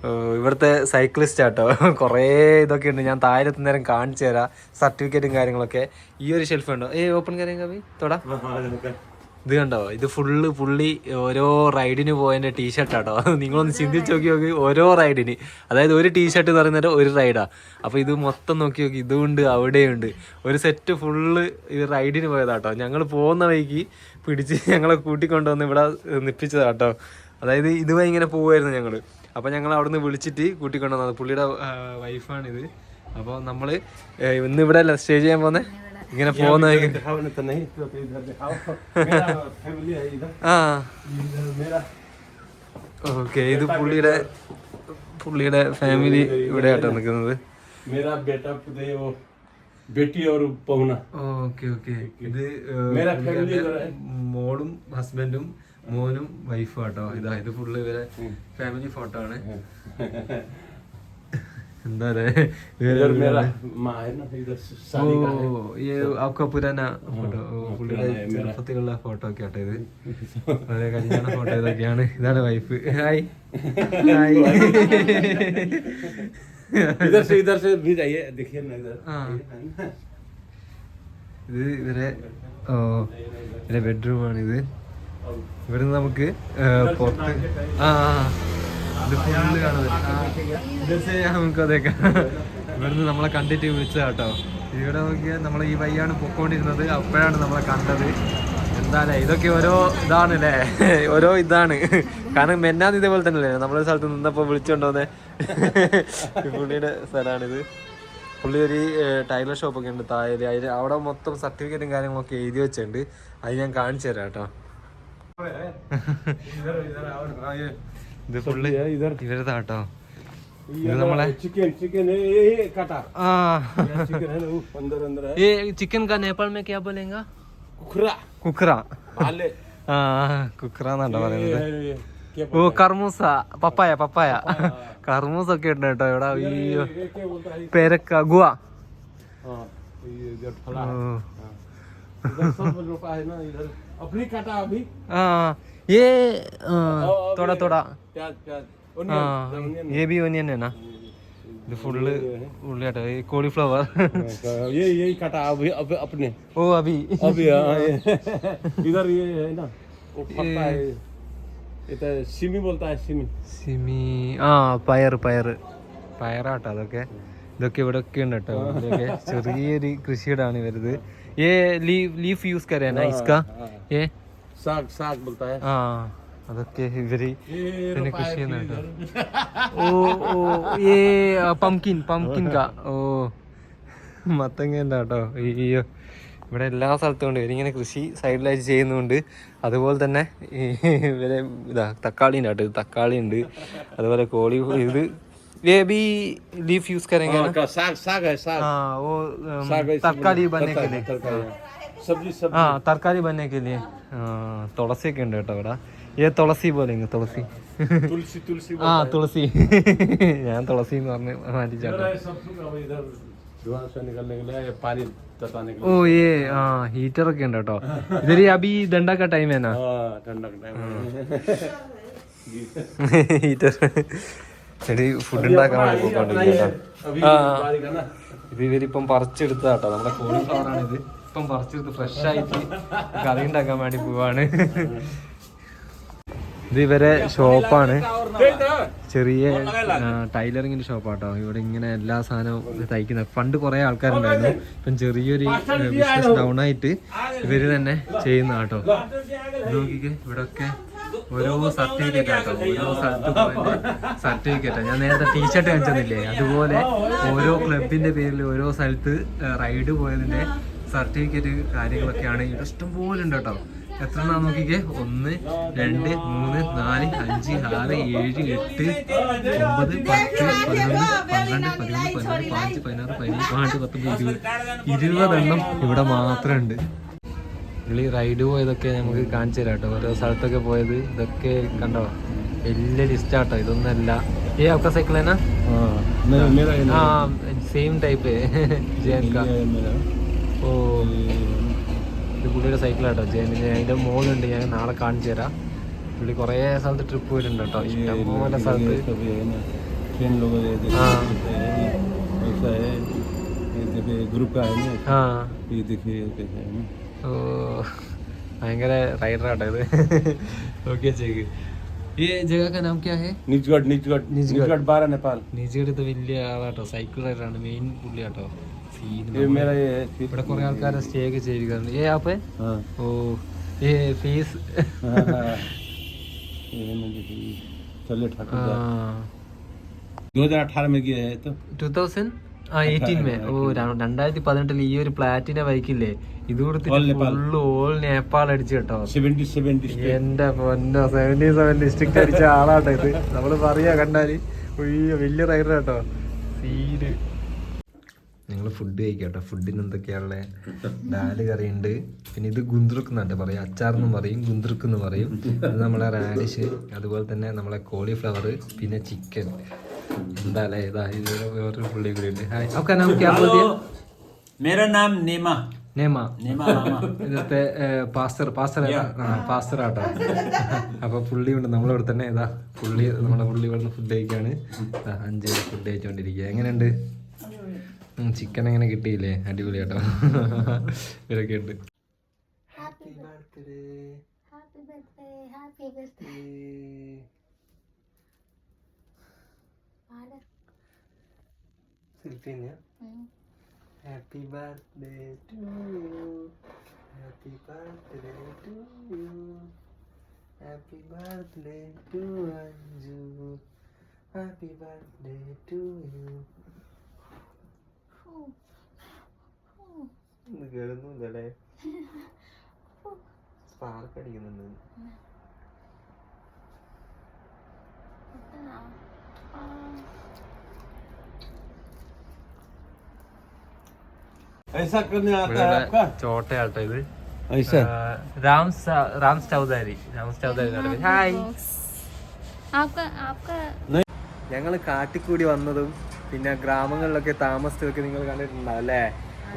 ഓ, ഇവിടുത്തെ സൈക്ലിസ്റ്റ് ആട്ടോ <laughs> കുറേ ഇതൊക്കെ ഉണ്ട് ഞാൻ താഴെ നേരം കാണിച്ചു തരാം സർട്ടിഫിക്കറ്റും കാര്യങ്ങളൊക്കെ ഈ ഒരു ഷെൽഫ് ഉണ്ടോ ഏ ഓപ്പൺ കാര്യം കവി തൊടാ ഇത് കണ്ടോ? ഇത് ഫുള്ള് പുള്ളി ഓരോ റൈഡിന് പോയതിന്റെ ടീഷർട്ടാട്ടോ നിങ്ങളൊന്ന് ചിന്തിച്ച് നോക്കി നോക്കി ഓരോ റൈഡിന് അതായത് ഒരു ടീഷർട്ട് എന്ന് പറയുന്നത് ഒരു റൈഡാ അപ്പോൾ ഇത് മൊത്തം നോക്കി നോക്കി ഇതുണ്ട് അവിടെയുണ്ട്. ഒരു സെറ്റ് ഫുള്ള് ഇത് റൈഡിന് പോയതാട്ടോ. ഞങ്ങൾ പോകുന്ന വഴിക്ക് പിടിച്ച് ഞങ്ങളെ കൂട്ടിക്കൊണ്ടുവന്ന് ഇവിടെ നിപ്പിച്ചതാട്ടോ. അതായത് ഇത് ഇങ്ങനെ പോവായിരുന്നു ഞങ്ങൾ അപ്പോൾ ഞങ്ങൾ അവിടുന്ന് വിളിച്ചിട്ട് കൂട്ടിക്കൊണ്ടുവന്നത് പുള്ളിയുടെ വൈഫാണിത് അപ്പോൾ നമ്മൾ ഏ, ഇന്ന് ഇവിടെ സ്റ്റേ ചെയ്യാൻ പോന്നെ? ഇങ്ങനെ പോകുന്ന <laughs> ഓക്കെ ഇത് പുള്ളിയുടെ പുള്ളിയുടെ ഫാമിലി ഇവിടെ ആട്ടാ നിൽക്കുന്നത്. മോളും ഹസ്ബൻഡും മോനും വൈഫും ആട്ടോ. ഇതാ ഇത് പുള്ളി ഇവരെ ഫാമിലി ഫോട്ടോ ആണ്. <laughs> എന്താ इधर मेरा माँ है ना इधर शादी का है आपका पुराना ഫോട്ടോ പുള്ളിയുടെ പുരാന, മേരാ. ചെറുപ്പത്തിലുള്ള ഫോട്ടോ ഒക്കെ ആട്ടോ ഇത് അതെ കല്യാണ ഫോട്ടോ ഇതൊക്കെയാണ് ഇതാണ് വൈഫ് ഹായ് ഹായ് इधर से इधर से भी जाइए देखिए ना इधर हाँ। ഇത് ഇവരെ ഓ ഇവരെ ബെഡ്റൂമാണ് ഇത് ഇവിടുന്ന് നമുക്ക് ഏ, പുറത്ത് ആ ആ. ഇവിടുന്ന് നമ്മളെ കണ്ടിട്ട് വിളിച്ചതാ കേട്ടോ ഇവിടെ നോക്കിയാൽ നമ്മൾ ഈ വയ്യാണ് പൊക്കോണ്ടിരുന്നത്. അപ്പോഴാണ് നമ്മളെ കണ്ടത്. എന്താല്ലേ ഇതൊക്കെ ഓരോ ഇതാണ് അല്ലേ ഓരോ ഇതാണ്. കാരണം മെന്നാന്ന് ഇതേപോലെ തന്നെ അല്ലേ നമ്മളൊരു സ്ഥലത്ത് നിന്നപ്പോൾ വിളിച്ചോണ്ടോന്നെ പുള്ളിയുടെ സ്ഥലമാണിത്. പുള്ളി ഒരു ടൈലർ ഷോപ്പ് ഒക്കെ ഉണ്ട് താഴെ. അതിൽ അവിടെ മൊത്തം സർട്ടിഫിക്കറ്റും കാര്യങ്ങളൊക്കെ എഴുതി വെച്ചിട്ടുണ്ട്. അത് ഞാൻ കാണിച്ചു തരാം കേട്ടോ इधर इधर और हाँ, ये ഇത് പുള്ളി इधर ഇവരതാ കേട്ടോ ये इधर हमारा- चिकन चिकन है ये ये काटा ആ ये चिकन है ना वो अंदर अंदर है ये चिकन का नेपाल में क्या बोलेगा कुखरा കുക്ര भाले ആ കുക്ര എന്നാട്ടോ ये പറയുന്നത് है ये क्या ഓ കർമൂസ പപ്പായ പപ്പായ കർമൂസ ഒക്കെ ഉണ്ട് കേട്ടോ ഇവിടെ അയ്യോ ये ये क्या बोलता है പേരക്ക ഗുവ हाँ ये इधर फला है ഓ. हाँ। इधर सब रोपा है ना इधर अपनी काटा अभी ആ ये ആ, തോടാ തോടാ प्याज प्याज ആ ओनियन ओनियन ये भी ओनियन है ना ഇത് ഫുള്ള് ഉള്ളിയാട്ടോ ഈ കോളിഫ്ലവർ ये यही काटा अभी अब अपने ഓ അഭി अभी हाँ, ये इधर ये है ना वो फलता है ये तो सिमी बोलता है सिमी സിമി ആ പയർ പയർ പയറാട്ടോ അതൊക്കെ ഇതൊക്കെ ഇവിടെ ഒക്കെ ഉണ്ട് കേട്ടോ ഇവിടെയൊക്കെ ചെറിയൊരു കൃഷിയിടാണ് ഇവരത് ഏ ലീഫ് ലീഫ് യൂസ് കരയാനാ ഇസ്ക ഏ സാഗ് സാഗ് ബുൾത്തായ ആ അതൊക്കെ ഇവർ പിന്നെ കൃഷി ചെയ്യുന്നുണ്ട് ഓ ഓ ഏ പംകിൻ പംകിൻ കാ ഓ മത്തങ്ങേന്റെ കേട്ടോ അയ്യോ ഇവിടെ എല്ലാ സ്ഥലത്തും ഉണ്ട്. ഇവരിങ്ങനെ കൃഷി സൈഡിലായിട്ട് ചെയ്യുന്നുണ്ട്. അതുപോലെ തന്നെ ഇവരെ ഇതാ തക്കാളി ഉണ്ട് തക്കാളി ഉണ്ട് അതുപോലെ കോളി ഇത് ബേബി ലീഫ് യൂസ് കരങ്ങനെ തക്കാളി ബനക്കല്ലേ है साग हाँ वो अम, साग है, तरकारी बनने के तरकारी, लिए तरकारी, सब्जी सब्जी हाँ तरकारी बनने के लिए हाँ തുളസിയൊക്കെ ഉണ്ട് കേട്ടോ ഇവിടെ ഏ തുളസി പോലെ തുളസി तुलसी तुलसी ആ തുളസി ഞാൻ തുളസി എന്ന് പറഞ്ഞ് മാറ്റിച്ചാട്ടോ इधर है सब सुखा हुआ इधर धुआं से निकलने के लिए ये पानी तताने के ഓ लिए ഏ ആ ഹീറ്റർ ഒക്കെ ഉണ്ട് കേട്ടോ ഇതൊരു അബി ദണ്ടാക്ക ടൈം है हाँ ठंडा का टाइम ഹീറ്റർ എടി ഫുഡ് ഉണ്ടാക്കാൻ വേണ്ടി പോയിക്കൊണ്ടിരിക്കുക अभी ആ पानी का ना ഇത് ഇവരിപ്പം പറിച്ചെടുത്ത കേട്ടോ നമ്മുടെ കോളിഫ്ലവർ ആണ് ഇത് ഇപ്പം പറിച്ചെടുത്ത് ഫ്രഷ് ആയിട്ട് കറി ഉണ്ടാക്കാൻ വേണ്ടി പോവാണ്. ഇത് ഇവരെ ഷോപ്പാണ്. ചെറിയ ടൈലറിങ്ങിന്റെ ഷോപ്പാട്ടോ. ഇവിടെ ഇങ്ങനെ എല്ലാ സാധനവും തയ്ക്കുന്ന പണ്ട് കുറെ ആൾക്കാരുണ്ടായിരുന്നു. ഇപ്പം ചെറിയൊരു ബിസിനസ് ഡൗൺ ആയിട്ട് ഇവർ തന്നെ ചെയ്യുന്ന കേട്ടോ നോക്കിക്കേ ഇവിടെ ഒക്കെ ഓരോ സർട്ടിഫിക്കറ്റ് ആട്ടോ. ഓരോ സ്ഥലത്ത് സർട്ടിഫിക്കറ്റ് ഞാൻ നേരത്തെ ടീഷർട്ട് കാണിച്ചെന്നില്ലേ? അതുപോലെ ഓരോ ക്ലബിന്റെ പേരിൽ ഓരോ സ്ഥലത്ത് റൈഡ് പോയതിന്റെ സർട്ടിഫിക്കറ്റ് കാര്യങ്ങളൊക്കെയാണ് ഇഷ്ടം പോലെ ഉണ്ട് കേട്ടോ. എത്ര എണ്ണം നോക്കിക്കേ? ഒന്ന് രണ്ട് മൂന്ന് നാല് അഞ്ച് ആറ് ഏഴ് എട്ട് ഒമ്പത് പത്ത് പതിനൊന്ന് പന്ത്രണ്ട് പതിമൂന്ന് പതിനാല് പതിനഞ്ച് പതിനാറ് പതിനഞ്ച് പതിനെട്ട് പത്തൊമ്പത് ഇരുപത് ഇരുപതെണ്ണം ഇവിടെ മാത്രമേ ഉണ്ട് ഈ റൈഡ് പോയതൊക്കെ നമുക്ക് കാണിച്ചു തരാം കേട്ടോ. ഓരോ സ്ഥലത്തൊക്കെ പോയത് ഇതൊക്കെ കണ്ടോ? വലിയ ലിസ്റ്റാട്ടോ അല്ല ഏ ഒക്കെ സൈക്കിൾ തന്നെ? ആ സെയിം ടൈപ്പ് ജയൻക ഓ ഇത് പുള്ളിയുടെ സൈക്കിളാട്ടോ ജയന് അതിന്റെ മോളുണ്ട് ഞാൻ നാളെ കാണിച്ചു തരാം പുള്ളി കുറേ സ്ഥലത്ത് ട്രിപ്പ് പോയിട്ടുണ്ട് കേട്ടോ ഇഷ്ടംപോലെ സ്ഥലത്ത് सब ये है ना ट्रेन लोगों ये देखिए हाँ। ऐसा है ये देखिए ग्रुप का है ना ആ ये देखिए कैसा है ना ഓ ഭയങ്കര റൈഡറാട്ടോ ഇത് ഓക്കെ ചെയ്ക്ക് ഈ ജഗ का नाम क्या है निजगढ़ निजगढ़ निजगढ़। निजगढ़ बारह नेपाल നിജയുടെ വലിയ ആളാട്ടോ സൈക്കിൾ റൈഡറാണ് മെയിൻ പുള്ളിയാട്ടോ സീൻ ये मेरा ये है फिर ഇവിടെ കുറെ ആൾക്കാരെ സ്റ്റേ ഒക്കെ ചെയ്തിരിക്കുന്നുണ്ട് ഏ ആപ്പേ हाँ ഓ ഏ <laughs> ഫീസ് हाँ, हाँ। ये है ना देखिए चले ठाकुर दो हजार अठारह में गया है तो two thousand uh eighteen May ഓ ര- രണ്ടായിരത്തി പതിനെട്ടിൽ ഈ ഒരു പ്ലാറ്റിന ബൈക്കില്ലേ ഇത് All കൊടുത്തിട്ട് Nepal. ഫുള്ള് ഓൾ നേപ്പാൾ അടിച്ചു കേട്ടോ सेवेंटी सेवन डिस्ट्रिक्ट എന്റെ പൊന്നോ സെവന്റി സെവൻ ഡിസ്ട്രിക്ട് അടിച്ച ആളാട്ടോ ഇത് നമ്മള് പറയാ കണ്ടാല് ഉയ്യോ, വലിയ റൈഡർ കേട്ടോ സീന് ഞങ്ങൾ ഫുഡ് കഴിക്കാട്ടോ ഫുഡിന് എന്തൊക്കെയാണുള്ള ദാല് കറി ഉണ്ട് പിന്നെ ഇത് ഗുന്ദ്രുക്ക് എന്നാട്ട് പറയും അച്ചാറെന്നും പറയും ഗുന്ദ്രുക്ക് എന്ന് പറയും ഇത് നമ്മളെ റാഡിഷ് അതുപോലെ തന്നെ നമ്മളെ കോളിഫ്ലവർ പിന്നെ ചിക്കൻ എന്താ അല്ലേ ഇതാ ഇത് വേറൊരു പുള്ളി കൂടി ഉണ്ട് ഹായ് ഒക്കെ നമുക്ക് मेरा नाम नेमा നേമ नेमा मामा ഇന്നത്തെ പാസ്റ്റർ പാസ്റ്റർ പാസ്റ്റർ ആട്ടോ അപ്പൊ പുള്ളി ഉണ്ട് നമ്മളിവിടെ തന്നെ ഇതാ പുള്ളി നമ്മളെ പുള്ളി ഇവിടുന്ന് ഫുഡ് കഴിക്കാണ് ദാ അഞ്ച് ഫുഡ് കഴിച്ചോണ്ടിരിക്കുക എങ്ങനെയുണ്ട് ചിക്കൻ എങ്ങനെ കിട്ടിയില്ലേ? അടിപൊളി കേട്ടോ. ഇവരൊക്കെ ഉണ്ട്. ഹാപ്പി ബർത്ത്ഡേ ഹാപ്പി ബർത്ത്ഡേ പാട് ഉം. Happy birthday to you happy birthday to you happy birthday to Anju happy birthday to you who. Who. ഇത് കേൾക്കുന്നില്ലല്ലേ സ്പാർക്ക് അടിക്കുന്നുണ്ട് ഇതാ. ആ. ऐसा करने आता है आपका ചോട്ടയാട്ടോ ഇത് ऐसा രാം രാം ചൗധാരി രാം ചൗധാരി ഹായ് आपका आपका ഞങ്ങൾ കാട്ടിക്കൂടി വന്നതും പിന്നെ ഗ്രാമങ്ങളിലൊക്കെ താമസിച്ചതൊക്കെ നിങ്ങൾ കണ്ടിട്ടുണ്ടാവും അല്ലേ?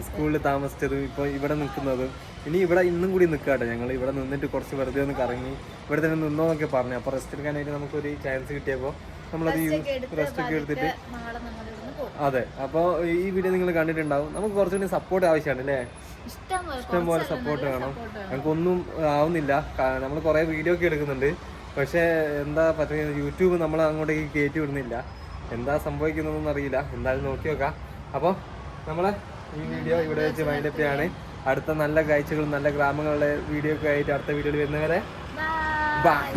സ്കൂളിൽ താമസിച്ചതും ഇപ്പൊ ഇവിടെ നിൽക്കുന്നതും. ഇനി ഇവിടെ ഇന്നും കൂടി നിൽക്കാട്ടോ ഞങ്ങൾ ഇവിടെ നിന്നിട്ട് കുറച്ച് വെറുതെ ഒന്ന് കറങ്ങി ഇവിടെ തന്നെ നിന്നോന്നൊക്കെ പറഞ്ഞു. അപ്പൊ റെസ്റ്റ് എടുക്കാനായിട്ട് നമുക്കൊരു ചാൻസ് കിട്ടിയപ്പോൾ നമ്മളത് റെസ്റ്റ് ഒക്കെ എടുത്തിട്ട് അതെ. അപ്പോൾ ഈ വീഡിയോ നിങ്ങൾ കണ്ടിട്ടുണ്ടാവും. നമുക്ക് കുറച്ചുകൂടി സപ്പോർട്ട് ആവശ്യമാണ് അല്ലേ? ഇഷ്ടം പോലെ ഇഷ്ടം പോലെ സപ്പോർട്ട് വേണം. ഞങ്ങൾക്കൊന്നും ആവുന്നില്ല. നമ്മൾ കുറേ വീഡിയോ ഒക്കെ എടുക്കുന്നുണ്ട്. പക്ഷേ എന്താ പറ്റുന്നത്? യൂട്യൂബ് നമ്മൾ അങ്ങോട്ടേക്ക് കയറ്റി വിടുന്നില്ല. എന്താ സംഭവിക്കുന്നതെന്ന് അറിയില്ല. എന്തായാലും നോക്കി നോക്കാം. അപ്പോൾ നമ്മളെ ഈ വീഡിയോ ഇവിടെ വെച്ച് വൈൻഡപ്പ് ചെയ്യാണ്. അടുത്ത നല്ല കാഴ്ചകളും നല്ല ഗ്രാമങ്ങളുടെ വീഡിയോ ഒക്കെ ആയിട്ട് അടുത്ത വീഡിയോയിൽ വരുന്നവരെ ബൈ